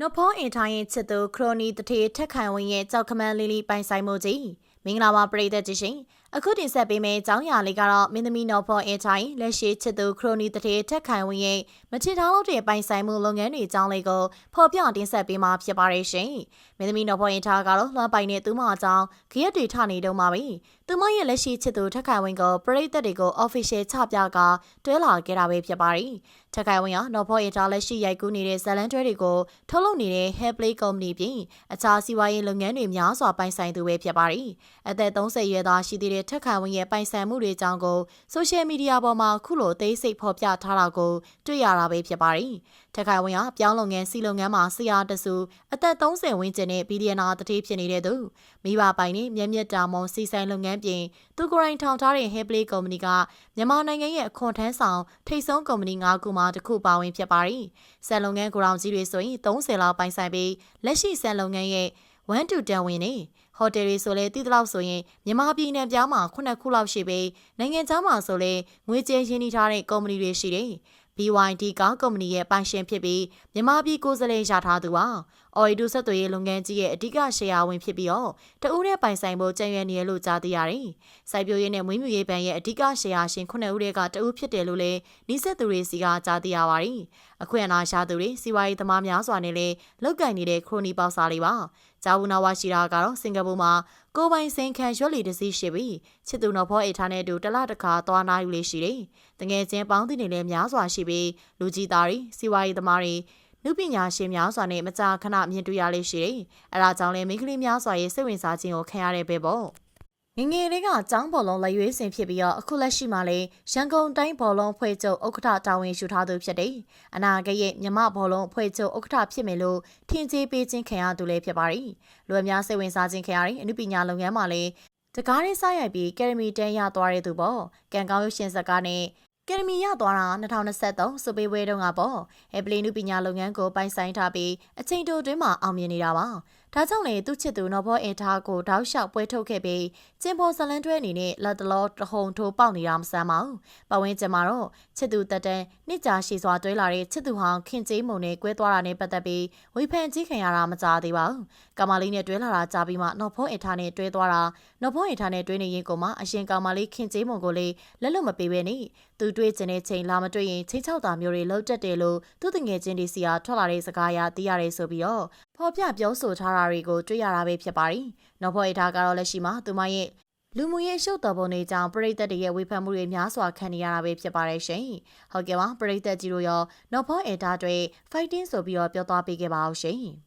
နော်ဖောအင်ထိုင်းရဲ့ချစ်သူခရိုနီတထေထက်ခိုင်ဝင်းရဲ့ကြောက်ခမန်းလေးလေးပိုင်ဆိုင်မှုကြီးမင်္ဂလာပါပရိသတ်ကြီးရှင် အခုတင်ဆက်ပေးမယ့်အကြောင်းအရာလေးကတော့မင်းသမီးနော်ဖောအင်ထိုင်းလက်ရှိချစ်သူခရိုနီတထေထက်ခိုင်ဝင်းရဲ့မချစ်ထောင်းလို့တဲ့ပိုင်ဆိုင်မှုလုပ်ငန်းတွေအကြောင်းလေးကိုဖော်ပြတင်ဆက်ပေးမှာဖြစ်ပါတယ်ရှင်မင်းသမီးနော်ဖောအင်ထားကတော့လွှမ်းပိုင်တဲ့သူမအကြောင်းခရက်တွေထနေတော့မှာပဲသူမရဲ့လက်ရှိချစ်သူထက်ခိုင်ဝင်းကိုပရိသတ်တွေကို official ချပြကတွဲလာခဲ့တာပဲဖြစ်ပါတယ်ထက်ခိုင်ဝင်းကနော်ဖောအင်ထားလက်ရှိရိုက်ကူးနေတဲ့ဇလန်တွဲတွေကိုထုတ်လုပ်နေတဲ့ Hair Play Company ပြင်အခြားစီးပွားရေးလုပ်ငန်းတွေများစွာပိုင်ဆိုင်သူပဲဖြစ်ပါတယ်အသက်30ရွယ်သားရှိသေးတဲ့ထက်ခိုင်ဝင်းရဲ့ပိုင်ဆိုင်မှုတွေအကြောင်းကိုဆိုရှယ်မီဒီယာပေါ်မှာခုလိုအသေးစိတ်ဖော်ပြထားတာကိုတွေ့ရတာပဲဖြစ်ပါတယ်။ထက်ခိုင်ဝင်းကပြောင်းလုပ်ငန်းစီလုပ်ငန်းမှာဆရာတဆူအသက်30ဝန်းကျင်နဲ့ဘီလီယံနာတတိဖြစ်နေတဲ့သူမိဘပိုင်နဲ့မျက်မျက်တာမွန်စီဆိုင်လုပ်ငန်းပြင်သူကိုယ်တိုင်ထောင်ထားတဲ့ Hairplay Company ကမြန်မာနိုင်ငံရဲ့အခွန်ထမ်းဆောင်ထိပ်ဆုံးကုမ္ပဏီ၅ခုမှတစ်ခုပါဝင်ဖြစ်ပါတယ်။ဆန်လုပ်ငန်းကိုရောင်ကြီးတွေဆိုရင်30လောက်ပိုင်ဆိုင်ပြီးလက်ရှိဆန်လုပ်ငန်းရဲ့ 1 to 10ဝင်နေဟိုတယ်တွေဆိုလဲတည်တလောက်ဆိုရင်မြန်မာပြည်နယ်ပြောင်းမှာခုနှစ်ခုလောက်ရှိပြီးနိုင်ငံခြားမှာဆိုလဲငွေကြေးရင်းနှီးထားတဲ့ကုမ္ပဏီတွေရှိတယ်။ BYD ကကုမ္ပဏီရဲ့ပိုင်ရှင်ဖြစ်ပြီးမြန်မာပြည်ကိုယ်စားလှယ်ရထားသူပါ။ Oido ဆက်သွယ်ရေးလုပ်ငန်းကြီးရဲ့အဓိကရှယ်ယာဝင်ဖြစ်ပြီးတော့တဦးနဲ့ပိုင်ဆိုင်ဖို့ကြံ့ရွယ်နေရလို့ကြားသိရတယ်။စိုက်ပျိုးရေးနဲ့မွေးမြူရေးဘဏ်ရဲ့အဓိကရှယ်ယာရှင်9ဦးတွေကတဦးဖြစ်တယ်လို့လည်းနှိစက်သူတွေစီကကြားသိရပါတယ်။အခွင့်အရေးရှာသူတွေစီးပွားရေးသမားများစွာနဲ့လည်းလောက်ကင်နေတဲ့ခရိုနီပေါစာလေးပါ။ဂျာဝူနာဝါရှိတာကတော့စင်ကာပူမှာကိုပိုင်စင်ခံရွက်လီတစည်းရှိပြီးချစ်သူတော်ဖောအေထားနဲ့အတူတလတခါသွားနာယူလေးရှိတယ်။တငယ်ချင်းပေါင်းသင်းတွေလည်းများစွာရှိပြီးလူကြီးသားတွေစီးပွားရေးသမားတွေ နုပညာရှင်များစွာနဲ့မကြာခဏမြင်တွေ့ရလေးရှိတယ်။အဲဒါကြောင့်လည်းမိန်းကလေးများစွာရဲ့စိတ်ဝင်စားခြင်းကိုခံရတဲ့ပဲပေါ့။ငငယ်လေးကចောင်းဘောလုံးလက်ရွေးစင်ဖြစ်ပြီးတော့အခုလက်ရှိမှာလည်းရန်ကုန်တိုင်းဘောလုံးဖွဲ့ချုပ်ဥက္ကဋ္ဌတာဝန်ယူထားသူဖြစ်တယ်။အနာဂတ်ရဲ့မြမဘောလုံးဖွဲ့ချုပ်ဥက္ကဋ္ဌဖြစ်မယ်လို့ထင်ကြေးပေးခြင်းခံရသူလည်းဖြစ်ပါတယ်။လူအများစိတ်ဝင်စားခြင်းခံရတဲ့အမှုပညာလုပ်ငန်းမှာလည်းတကားလေးစားရိုက်ပြီးကယ်ဒမီတန်းရသွားတဲ့သူပေါ့။ကံကောင်းရုပ်ရှင်ဇာတ်ကားနဲ့ ကယ်ဒမီရသွားတာ2023စပေးဝဲတုန်းကပေါ့။ဟေပလီနုပညာလုပ်ငန်းကိုပိုင်ဆိုင်ထားပြီးအချိန်တိုတွင်းမှာအောင်မြင်နေတာပါ။ ဒါကြောင့်လေသူ့ချစ်သူနော်ဘောအင်ထားကိုတောက်လျှောက်ပွဲထုတ်ခဲ့ပြီးကျင်းပေါ်ဇလန်တွဲအနေနဲ့လက်တလောတဟုန်ထိုးပေါက်နေတာမဆမ်းပါဘူး။ပဝင်းကျင်မှာတော့ချစ်သူတက်တန်းနှစ်ကြာရှည်စွာတွဲလာတဲ့ချစ်သူဟောင်းခင်ကျေးမုံနဲ့ကွဲသွားတာနဲ့ပတ်သက်ပြီးဝေဖန်ကြီးခံရတာမကြားသေးပါဘူး။ကာမလေးနဲ့တွဲလာတာကြားပြီးမှနော်ဘောအင်ထားနဲ့တွဲသွားတာနော်ဘောအင်ထားနဲ့တွဲနေရင်ကိုမှအရင်ကာမလေးခင်ကျေးမုံကိုလေလက်လွတ်မပေးပဲနေသူတွေးကျင်တဲ့ချိန်လာမတွေ့ရင်ချိန်ချောက်တာမျိုးတွေလောက်တက်တယ်လို့သူတငယ်ချင်းဒီစီကထွက်လာတဲ့စကားအရသိရတယ်ဆိုပြီးတော့ ဖော်ပြပြောဆိုထားတာတွေကိုတွေ့ရတာပဲဖြစ်ပါတယ်။နော်ဖော်ရထားကတော့လက်ရှိမှာသူမရဲ့လူမှုရေးရှုပ်တော်ပုံတွေကြောင့်ပရိသတ်တွေရဲ့ဝေဖန်မှုတွေများစွာခံနေရတာပဲဖြစ်ပါတယ်ရှင်။ဟုတ်ကဲ့ပါပရိသတ်ကြီးတို့ရောနော်ဖော်အေတာတွေ fighting ဆိုပြီးတော့ပြောသွားပေးခဲ့ပါအောင်ရှင်။